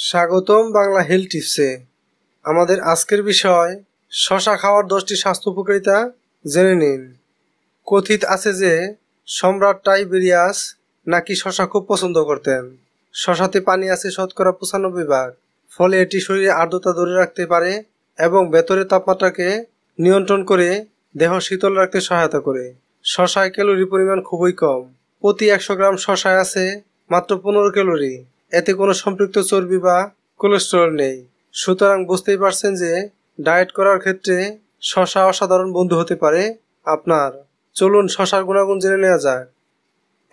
স্বাগতম বাংলা হেলথ টিপসে। আমাদের আজকের বিষয়, শশা খাওয়ার দশটি স্বাস্থ্য উপকারিতা জেনে নিন। কথিত আছে যে, সম্রাট টাইবেরিয়াস নাকি শশা খুব পছন্দ করতেন। শশাতে পানি আছে শতকরা পঁচানব্বই ভাগ। ফলে এটি শরীরে আর্দ্রতা ধরে রাখতে পারে এবং ভেতরের তাপমাত্রাকে নিয়ন্ত্রণ করে দেহ শীতল রাখতে সহায়তা করে। শশায় ক্যালোরি পরিমাণ খুবই কম। প্রতি একশো গ্রাম শশায় আছে মাত্র পনেরো ক্যালোরি। এতে কোনো সম্পৃক্ত চর্বি বা কোলেস্টেরল নেই। সুতরাং বুঝতেই পারছেন যে ডায়েট করার ক্ষেত্রে শশা অসাধারণ বন্ধু হতে পারে। আপনার, চলুন শশার গুণাগুণ জেনে নেওয়া যাক।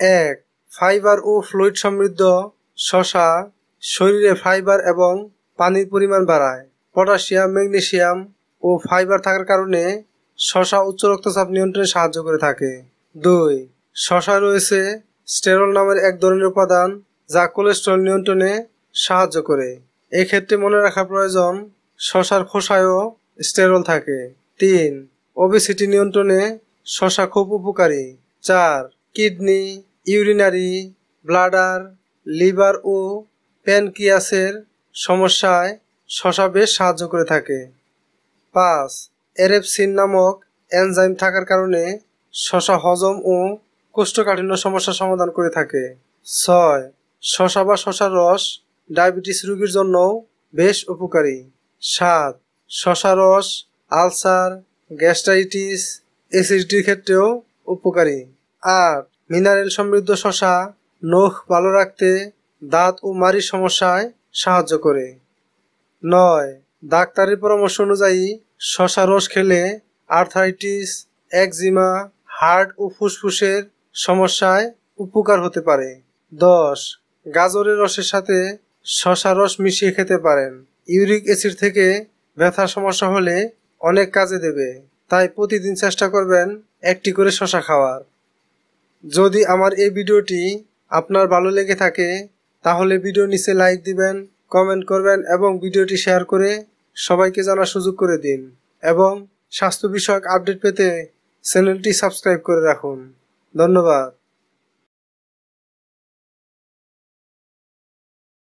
এক, ফাইবার ও ফ্লুইড সমৃদ্ধ শশা শরীরে ফাইবার এবং পানির পরিমাণ বাড়ায়। পটাশিয়াম, ম্যাগনেশিয়াম ও ফাইবার থাকার কারণে শশা উচ্চ রক্তচাপ নিয়ন্ত্রণে সাহায্য করে থাকে। দুই শশা রয়েছে স্টেরল নামের এক ধরনের উপাদান যা কোলেস্ট্রল নিয়ন্ত্রণে সাহায্য করে। এক্ষেত্রে মনে রাখা প্রয়োজন, শশার খোসায়ও স্টেরল থাকে। তিন ওবেসিটি নিয়ন্ত্রণে শশা খুব উপকারী। চার, কিডনি, ইউরিনারি, ব্লাডার, লিভার ও প্যানকিয়াসের সমস্যায় শশা বেশ সাহায্য করে থাকে। পাঁচ, এরেপসিন নামক এনজাইম থাকার কারণে শশা হজম ও কোষ্ঠকাঠিন্য সমস্যার সমাধান করে থাকে। ছয় শশা বা শশার রস ডায়াবেটিস রোগীর জন্যও বেশ উপকারী। সাত শশা রস, আলসার, গ্যাস্ট্রাইটিস, অ্যাসিডিটির ক্ষেত্রেও উপকারী। আট মিনারেল সমৃদ্ধ শশা নখ ভালো রাখতে দাঁত ও মারির সমস্যায় সাহায্য করে। নয়, ডাক্তারের পরামর্শ অনুযায়ী শশা রস খেলে আর্থাইটিস একজিমা হার্ট ও ফুসফুসের সমস্যায় উপকার হতে পারে। দশ গাজরের রসের সাথে শশা রস মিশিয়ে খেতে পারেন। ইউরিক অ্যাসিড থেকে ব্যথার সমস্যা হলে অনেক কাজে দেবে। তাই প্রতিদিন চেষ্টা করবেন একটি করে শশা খাওয়ার। যদি আমার এই ভিডিওটি আপনার ভালো লেগে থাকে, তাহলে ভিডিও নিচে লাইক দিবেন কমেন্ট করবেন এবং ভিডিওটি শেয়ার করে সবাইকে জানার সুযোগ করে দিন এবং স্বাস্থ্য বিষয়ক আপডেট পেতে চ্যানেলটি সাবস্ক্রাইব করে রাখুন। ধন্যবাদ।